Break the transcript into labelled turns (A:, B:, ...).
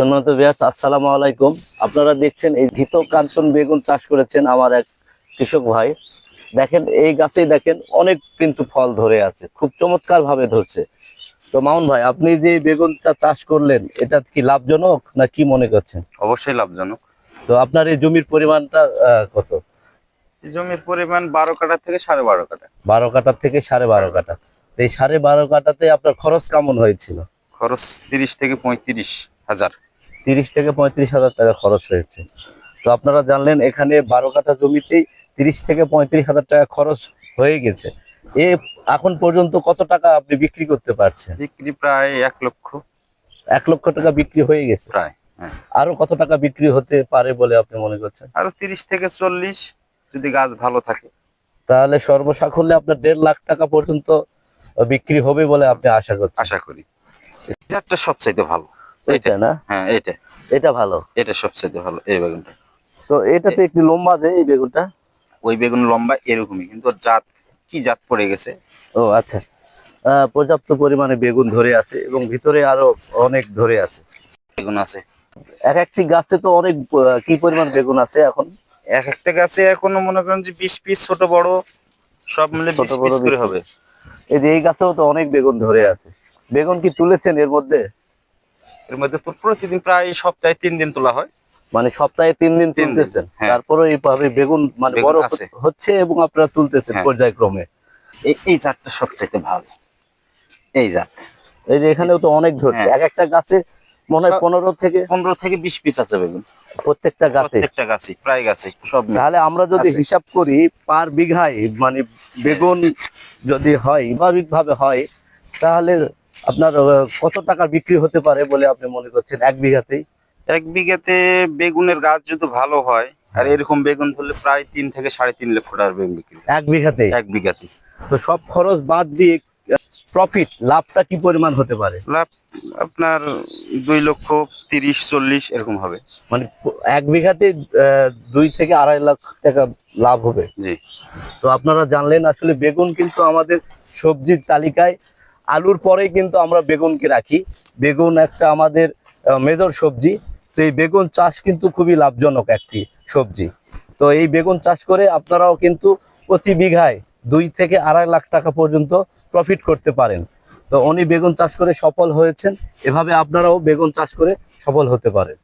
A: সম্মানিত বিয়াস আসসালামু আলাইকুম। আপনারা দেখছেন এই ঘিত কাঞ্চন বেগুন চাষ করেছেন আমার এক কৃষক ভাই। দেখেন এই গাছেই দেখেন অনেক কিন্তু ফল ধরে আছে খুব চমৎকার ভাবে ধরছে। তো মামুন ভাই আপনি যে বেগুনটা চাষ করলেন এটা কি লাভজনক না কি মনে করছেন?
B: অবশ্যই লাভজনক।
A: তো আপনার এই জমির পরিমাণটা কত?
B: এই জমির পরিমাণ বারো কাঠা থেকে সাড়ে বারো কাটা
A: বারো কাটা থেকে সাড়ে বারো কাটা এই সাড়ে বারো কাটাতে আপনার খরচ কেমন হয়েছিল?
B: খরচ তিরিশ থেকে পঁয়ত্রিশ হাজার।
A: তিরিশ থেকে পঁয়ত্রিশ হাজার টাকা খরচ হয়েছে। তো আপনারা জানলেন এখানে বারো কাঠা জমিতেই তিরিশ থেকে পঁয়ত্রিশ হাজার টাকা খরচ হয়ে গেছে। এ এখন পর্যন্ত কত টাকা আপনি বিক্রি করতে পারছেন?
B: বিক্রি প্রায় এক লক্ষ।
A: এক লক্ষ টাকা বিক্রি হয়ে গেছে?
B: প্রায় হ্যাঁ।
A: আরও কত টাকা বিক্রি হতে পারে বলে আপনি মনে করছেন?
B: আরও তিরিশ থেকে চল্লিশ যদি গাছ ভালো থাকে।
A: তাহলে সর্বসাকুল্যে আপনার দেড় লাখ টাকা পর্যন্ত বিক্রি হবে বলে আপনি আশা করছেন।
B: আশা করি। চারটা সবচাইতে ভালো।
A: এটা না?
B: হ্যাঁ এটা
A: এটা ভালো।
B: এটা সবচাইতে ভালো এই বেগুনটা।
A: তো এটাতে একটু লম্বা যে এই বেগুনটা?
B: ওই বেগুন লম্বা এরকমই কিন্তু জাত কি জাত পড়ে গেছে?
A: ও আচ্ছা। পর্যাপ্ত পরিমাণে বেগুন ধরে আছে এবং ভিতরে আরও অনেক ধরে আছে।
B: বেগুন আছে।
A: এক একটি গাছে তো অনেক কি পরিমাণ বেগুন আছে এখন?
B: এক একটা গাছে এখনও মনে করেন যে বিশ পিস ছোট বড় সব মিলে
A: ছোট বড়
B: পিস করে
A: 20
B: হবে।
A: এই যে এই গাছেও তো অনেক বেগুন ধরে আছে। বেগুন কি তুলেছেন এর মধ্যে?
B: এর মধ্যে তো প্রতিদিন প্রায় সপ্তাহে তিন দিন তোলা হয়।
A: মানে সপ্তাহে তিন দিন তুলতেছেন।
B: হ্যাঁ।
A: তারপরে এইভাবে বেগুন মানে বড় হচ্ছে এবং আপনারা তুলতেছেন
B: হ্যাঁ।
A: পর্যায়ক্রমে।
B: এই এই জাতটা সবচাইতে ভালো। এই জাত।
A: এই যে এখানেও তো অনেক ধরছে।
B: হ্যাঁ।
A: এক একটা গাছে মনে হয় পনেরো থেকে
B: পনেরো থেকে বিশ পিস আছে বেগুন।
A: প্রত্যেকটা গাছে?
B: প্রত্যেকটা গাছে প্রায় গাছে সব
A: তাহলে আমরা যদি হিসাব করি পার বিঘায় মানে বেগুন যদি হয় স্বাভাবিক ভাবে হয় তাহলে আপনার কত টাকা বিক্রি হতে পারে বলে আপনি মনে করছেন এক বিঘাতেই?
B: এক বিঘাতে বেগুনের গাছ যদি ভালো হয় আর এরকম বেগুন ধরলে প্রায় তিন থেকে সাড়ে তিন লক্ষ টাকার বেগুন বিক্রি
A: এক বিঘাতেই
B: এক বিঘাতে।
A: তো সব খরচ বাদ দিয়ে প্রফিট লাভটা কি পরিমাণ হতে পারে?
B: লাভ আপনার দুই লক্ষ তিরিশ চল্লিশ এরকম হবে।
A: মানে এক বিঘাতে দুই থেকে আড়াই লাখ টাকা লাভ হবে।
B: জি।
A: তো আপনারা জানলেন আসলে বেগুন কিন্তু আমাদের সবজির তালিকায় আলুর পরে কিন্তু আমরা বেগুনকে রাখি। বেগুন একটা আমাদের মেজর সবজি। তো এই বেগুন চাষ কিন্তু খুবই লাভজনক একটি সবজি। তো এই বেগুন চাষ করে আপনারাও কিন্তু প্রতি বিঘায় দুই থেকে আড়াই লাখ টাকা পর্যন্ত প্রফিট করতে পারেন। তো উনি বেগুন চাষ করে সফল হয়েছেন। এভাবে আপনারাও বেগুন চাষ করে সফল হতে পারেন।